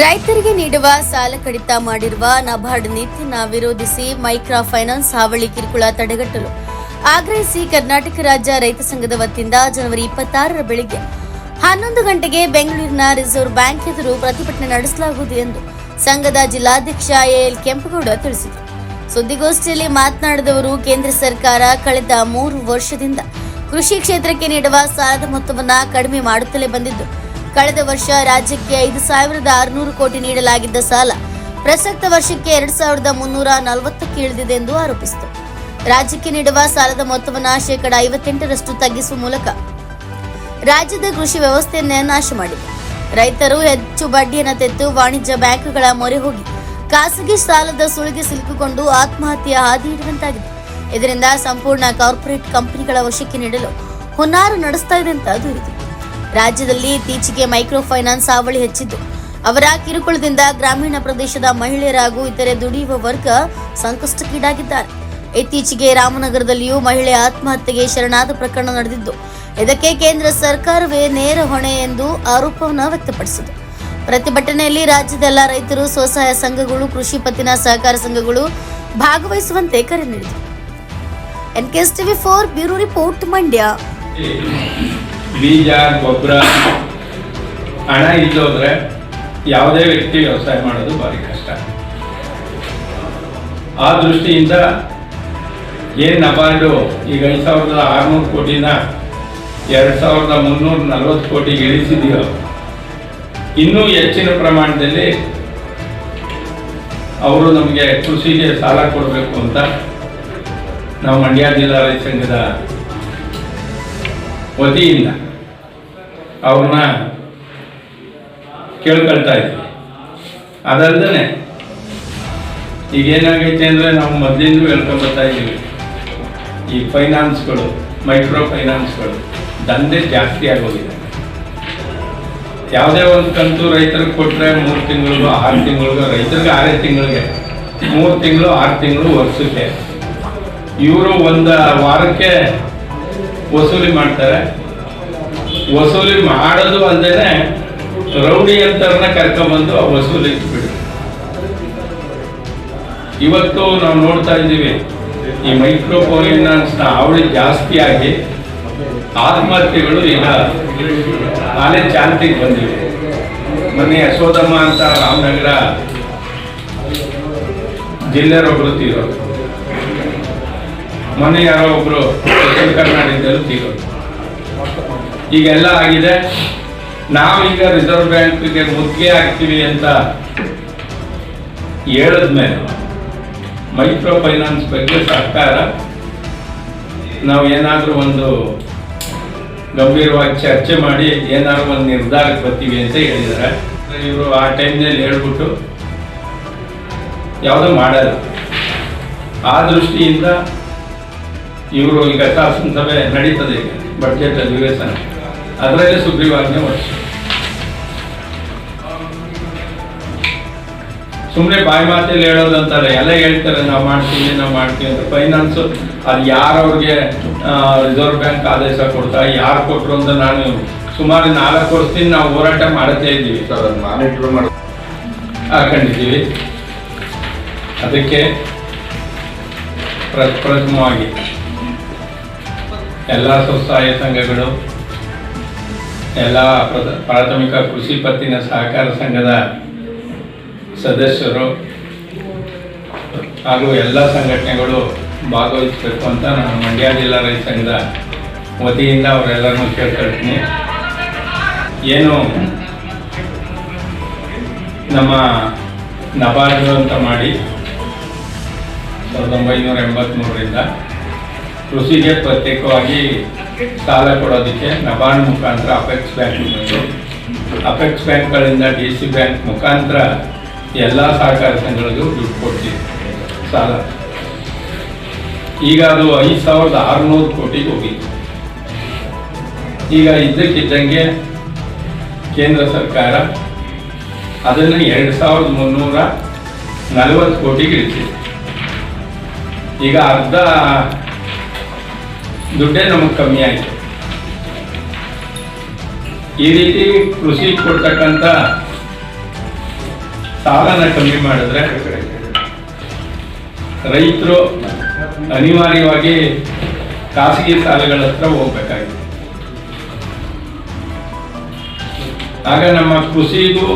ರೈತರಿಗೆ ನೀಡುವ ಸಾಲ ಕಡಿತ ಮಾಡಿರುವ ನಬಾರ್ಡ್ ನೀತಿಯನ್ನ ವಿರೋಧಿಸಿ ಮೈಕ್ರಾ ಫೈನಾನ್ಸ್ ಹಾವಳಿ ಕಿರುಕುಳ ತಡೆಗಟ್ಟಲು ಆಗ್ರಹಿಸಿ ಕರ್ನಾಟಕ ರಾಜ್ಯ ರೈತ ಸಂಘದ ವತಿಯಿಂದ ಜನವರಿ ಇಪ್ಪತ್ತಾರರ ಬೆಳಿಗ್ಗೆ ಹನ್ನೊಂದು ಗಂಟೆಗೆ ಬೆಂಗಳೂರಿನ ರಿಸರ್ವ್ ಬ್ಯಾಂಕ್ ಎದುರು ಪ್ರತಿಭಟನೆ ನಡೆಸಲಾಗುವುದು ಎಂದು ಸಂಘದ ಜಿಲ್ಲಾಧ್ಯಕ್ಷ ಎಎಲ್ ಕೆಂಪಗೌಡ ತಿಳಿಸಿದರು. ಸುದ್ದಿಗೋಷ್ಠಿಯಲ್ಲಿ ಮಾತನಾಡಿದವರು, ಕೇಂದ್ರ ಸರ್ಕಾರ ಕಳೆದ ಮೂರು ವರ್ಷದಿಂದ ಕೃಷಿ ಕ್ಷೇತ್ರಕ್ಕೆ ನೀಡುವ ಸಾಲದ ಮೊತ್ತವನ್ನು ಕಡಿಮೆ ಮಾಡುತ್ತಲೇ ಬಂದಿದ್ದು ಕಳೆದ ವರ್ಷ ರಾಜ್ಯಕ್ಕೆ ಐದು ಸಾವಿರದ ಆರುನೂರು ಕೋಟಿ ನೀಡಲಾಗಿದ್ದ ಸಾಲ ಪ್ರಸಕ್ತ ವರ್ಷಕ್ಕೆ ಎರಡ್ ಸಾವಿರದ ಮುನ್ನೂರ ನಲವತ್ತಕ್ಕೆ ಇಳಿದಿದೆ ಎಂದು ಆರೋಪಿಸಿತು. ರಾಜ್ಯಕ್ಕೆ ನೀಡುವ ಸಾಲದ ಮೊತ್ತವನ್ನು ಶೇಕಡ ಐವತ್ತೆಂಟರಷ್ಟು ತಗ್ಗಿಸುವ ಮೂಲಕ ರಾಜ್ಯದ ಕೃಷಿ ವ್ಯವಸ್ಥೆಯನ್ನೇ ನಾಶ ಮಾಡಿದೆ. ರೈತರು ಹೆಚ್ಚು ಬಡ್ಡಿಯನ್ನು ತೆತ್ತು ವಾಣಿಜ್ಯ ಬ್ಯಾಂಕ್ಗಳ ಮೊರೆ ಹೋಗಿ ಖಾಸಗಿ ಸಾಲದ ಸುಳಿಗೆ ಸಿಲುಕಿಕೊಂಡು ಆತ್ಮಹತ್ಯೆ ಹಾದಿ ಹಿಡಿದಂತಾಗಿದೆ. ಇದರಿಂದ ಸಂಪೂರ್ಣ ಕಾರ್ಪೊರೇಟ್ ಕಂಪನಿಗಳ ವಶಕ್ಕೆ ನೀಡಲು ಹುನ್ನಾರ ನಡೆಸ್ತಾ ಇದೆ ಅಂತ ದೂರಿದರು ರಾಜ್ಯದಲ್ಲಿ ಇತ್ತೀಚೆಗೆ ಮೈಕ್ರೋ ಫೈನಾನ್ಸ್ ಹಾವಳಿ ಹೆಚ್ಚಿದ್ದು. ಅವರ ಕಿರುಕುಳದಿಂದ ಗ್ರಾಮೀಣ ಪ್ರದೇಶದ ಮಹಿಳೆಯರು ಹಾಗೂ ಇತರೆ ದುಡಿಯುವ ವರ್ಗ ಸಂಕಷ್ಟಕ್ಕೀಡಾಗಿದ್ದಾರೆ. ಇತ್ತೀಚೆಗೆ ರಾಮನಗರದಲ್ಲಿಯೂ ಮಹಿಳೆ ಆತ್ಮಹತ್ಯೆಗೆ ಶರಣಾದ ಪ್ರಕರಣ ನಡೆದಿದ್ದು, ಇದಕ್ಕೆ ಕೇಂದ್ರ ಸರ್ಕಾರವೇ ನೇರ ಹೊಣೆ ಎಂದು ಆರೋಪವನ್ನು ವ್ಯಕ್ತಪಡಿಸಿದೆ. ಪ್ರತಿಭಟನೆಯಲ್ಲಿ ರಾಜ್ಯದ ಎಲ್ಲ ರೈತರು, ಸ್ವಸಹಾಯ ಸಂಘಗಳು, ಕೃಷಿ ಪತ್ತಿನ ಸಹಕಾರ ಸಂಘಗಳು ಭಾಗವಹಿಸುವಂತೆ ಕರೆ ನೀಡಿದರು NKS TV four bureau report Mandya. ಬೀಜ, ಗೊಬ್ಬರ, ಹಣ ಇಲ್ಲೋದ್ರೆ ಯಾವುದೇ ವ್ಯಕ್ತಿ ವ್ಯವಸಾಯ ಮಾಡೋದು ಭಾರಿ ಕಷ್ಟ. ಆ ದೃಷ್ಟಿಯಿಂದ ಏನು ನಬಾರ್ಡು ಈಗ ಐದು ಸಾವಿರದ ಆರುನೂರು ಕೋಟಿನ ಎರಡು ಸಾವಿರದ ಮುನ್ನೂರ ನಲ್ವತ್ತು ಕೋಟಿಗೆ ಇಳಿಸಿದೆಯೋ ಇನ್ನೂ ಹೆಚ್ಚಿನ ಪ್ರಮಾಣದಲ್ಲಿ ಅವರು ನಮಗೆ ಕೃಷಿಗೆ ಸಾಲ ಕೊಡಬೇಕು ಅಂತ ನಾವು ಮಂಡ್ಯ ಜಿಲ್ಲಾ ರೈತ ಸಂಘದ ವತಿಯಿಂದ ಅವ್ರನ್ನ ಕೇಳ್ಕೊಳ್ತಾ ಇದ್ವಿ. ಈಗ ಏನಾಗೈತೆ ಅಂದರೆ ನಾವು ಮೊದಲಿಂದ ಹೇಳ್ಕೊಬರ್ತಾ ಇದ್ದೀವಿ. ಈ ಫೈನಾನ್ಸ್ಗಳು, ಮೈಕ್ರೋ ಫೈನಾನ್ಸ್ಗಳು ದಂಧೆ ಜಾಸ್ತಿ ಆಗೋಗಿದೆ. ಯಾವುದೇ ಒಂದು ಕಂತು ರೈತರಿಗೆ ಕೊಟ್ಟರೆ ಮೂರು ತಿಂಗಳಿಗೂ, ಆರು ತಿಂಗಳಿಗೂ, ರೈತರಿಗೆ ಆರೇ ತಿಂಗಳಿಗೆ, ಮೂರು ತಿಂಗಳು, ಆರು ತಿಂಗಳು ವರ್ಷಕ್ಕೆ ಇವರು ಒಂದು ವಾರಕ್ಕೆ ವಸೂಲಿ ಮಾಡ್ತಾರೆ. ವಸೂಲಿ ಮಾಡೋದು ಅಂದೇನೆ ರೌಡಿ ಅಂತರನ್ನ ಕರ್ಕೊಂಡ್ಬಂದು ಆ ವಸೂಲಿ ಬಿಡು. ಇವತ್ತು ನಾವು ನೋಡ್ತಾ ಇದ್ದೀವಿ, ಈ ಮೈಕ್ರೋ ಫೈನಾನ್ಸ್ನ ಅವಳಿ ಜಾಸ್ತಿ ಆಗಿ ಆತ್ಮಹತ್ಯೆಗಳು ಈಗ ಆಲೆ ಚಾಲ್ತಿಗೆ ಬಂದಿವೆ. ಮೊನ್ನೆ ಯಶೋಧಮ್ಮ ಅಂತ ರಾಮನಗರ ಜಿಲ್ಲೆಯವರೊಬ್ಬರು ತೀರೋರು ಮೊನ್ನೆ ಯಾರೋ ಒಬ್ರು ಕರ್ನಾಟಕದಲ್ಲೂ ತೀರೋರು. ಈಗೆಲ್ಲ ಆಗಿದೆ. ನಾವೀಗ ರಿಸರ್ವ್ ಬ್ಯಾಂಕ್ಗೆ ಮುಖ್ಯ ಹಾಕ್ತೀವಿ ಅಂತ ಹೇಳಿದ್ಮೇಲೆ ಮೈಕ್ರೋ ಫೈನಾನ್ಸ್ ಬಗ್ಗೆ ಸರ್ಕಾರ ನಾವು ಏನಾದರೂ ಒಂದು ಗಂಭೀರವಾಗಿ ಚರ್ಚೆ ಮಾಡಿ ಏನಾದ್ರು ಒಂದು ನಿರ್ಧಾರಕ್ಕೆ ಬರ್ತೀವಿ ಅಂತ ಹೇಳಿದ್ದಾರೆ. ಇವರು ಆ ಟೈಮ್ನಲ್ಲಿ ಹೇಳ್ಬಿಟ್ಟು ಯಾವುದೂ ಮಾಡಲ್ಲ. ಆ ದೃಷ್ಟಿಯಿಂದ ಇವರು ಈಗ ಶಾಸನ ಸಭೆ ನಡೀತದೆ ಈಗ ಬಡ್ಜೆಟ್ ಅಧಿವೇಶನ ಅದರಲ್ಲೇ ಸುಗ್ರೀವಾಜ್ಞೆ ವರ್ಷ. ಸುಮ್ಮನೆ ಬಾಯಿ ಮಾತಲ್ಲಿ ಹೇಳೋದಂತಾರೆ ಎಲ್ಲ ಹೇಳ್ತಾರೆ ನಾವು ಮಾಡ್ತೀವಿ ನಾವು ಮಾಡ್ತೀವಿ ಅಂತ. ಫೈನಾನ್ಸ್ ಅದು ಯಾರವ್ರಿಗೆ ರಿಸರ್ವ್ ಬ್ಯಾಂಕ್ ಆದೇಶ ಕೊಡ್ತಾ ಯಾರು ಕೊಟ್ಟರು ಅಂತ ನಾನು ಸುಮಾರು ನಾಲ್ಕು ವರ್ಷದಿಂದ ನಾವು ಹೋರಾಟ ಮಾಡುತ್ತೇ ಇದ್ದೀವಿ. ಸರ್ ಅದು ಮಾನಿಟರ್ ಮಾಡಿ. ಹಾಕೊಂಡಿದ್ದೀವಿ ಅದಕ್ಕೆ ಪ್ರ- ಪ್ರಥಮವಾಗಿ ಎಲ್ಲ ಸ್ವಸಹಾಯ ಸಂಘಗಳು, ಎಲ್ಲ ಪ್ರ- ಪ್ರಾಥಮಿಕ ಕೃಷಿ ಪತ್ತಿನ ಸಹಕಾರ ಸಂಘದ ಸದಸ್ಯರು ಹಾಗೂ ಎಲ್ಲ ಸಂಘಟನೆಗಳು ಭಾಗವಹಿಸಬೇಕು ಅಂತ ನಾನು ಮಂಡ್ಯ ಜಿಲ್ಲಾ ರೈತ ಸಂಘದ ವತಿಯಿಂದ ಅವರೆಲ್ಲರನ್ನೂ ಕೇಳ್ಕೊಳ್ತೀನಿ. ಏನು ನಮ್ಮ ನಬಾರ್ಡು ಅಂತ ಮಾಡಿ ಸಾವಿರದ ಒಂಬೈನೂರ ಎಂಬತ್ತ್ಮೂರರಿಂದ ಕೃಷಿಗೆ ಪ್ರತ್ಯೇಕವಾಗಿ ಸಾಲ ಕೊಡೋದಕ್ಕೆ ನಬಾರ್ಡ್ ಮುಖಾಂತರ ಅಪೆಕ್ಸ್ ಬ್ಯಾಂಕ್ ಬಂತು ಅಪೆಕ್ಸ್ ಬ್ಯಾಂಕ್ಗಳಿಂದ ಡಿ ಸಿ ಬ್ಯಾಂಕ್ ಮುಖಾಂತರ ಎಲ್ಲ ಸಹಕಾರ ಸಂಘಗಳಿಗೂ ದುಡ್ಡು ಕೊಡ್ತೀವಿ, ಸಾಲ. ಈಗ ಅದು ಐದು ಸಾವಿರದ ಆರುನೂರು ಕೋಟಿಗೆ ಹೋಗಿತ್ತು ಈಗ ಇದ್ದಕ್ಕಿದ್ದಂಗೆ ಕೇಂದ್ರ ಸರ್ಕಾರ ಅದನ್ನು ಎರಡು ಸಾವಿರದ ಮುನ್ನೂರ ನಲವತ್ತು ಕೋಟಿಗೆ ಇಳಿಸಿದೆ. ಈಗ ಅರ್ಧ ದುಡ್ಡೇ ನಮಗೆ ಕಮ್ಮಿ ಆಯಿತು. ಈ ರೀತಿ ಕೃಷಿ ಕೊಡ್ತಕ್ಕಂಥ ಸಾಲನ ಕಮ್ಮಿ ಮಾಡಿದ್ರೆ ರೈತರು ಅನಿವಾರ್ಯವಾಗಿ ಖಾಸಗಿ ಸಾಲಗಳ ಹತ್ರ ಹೋಗ್ಬೇಕಾಗಿತ್ತು. ಆಗ ನಮ್ಮ ಕೃಷಿಗೂ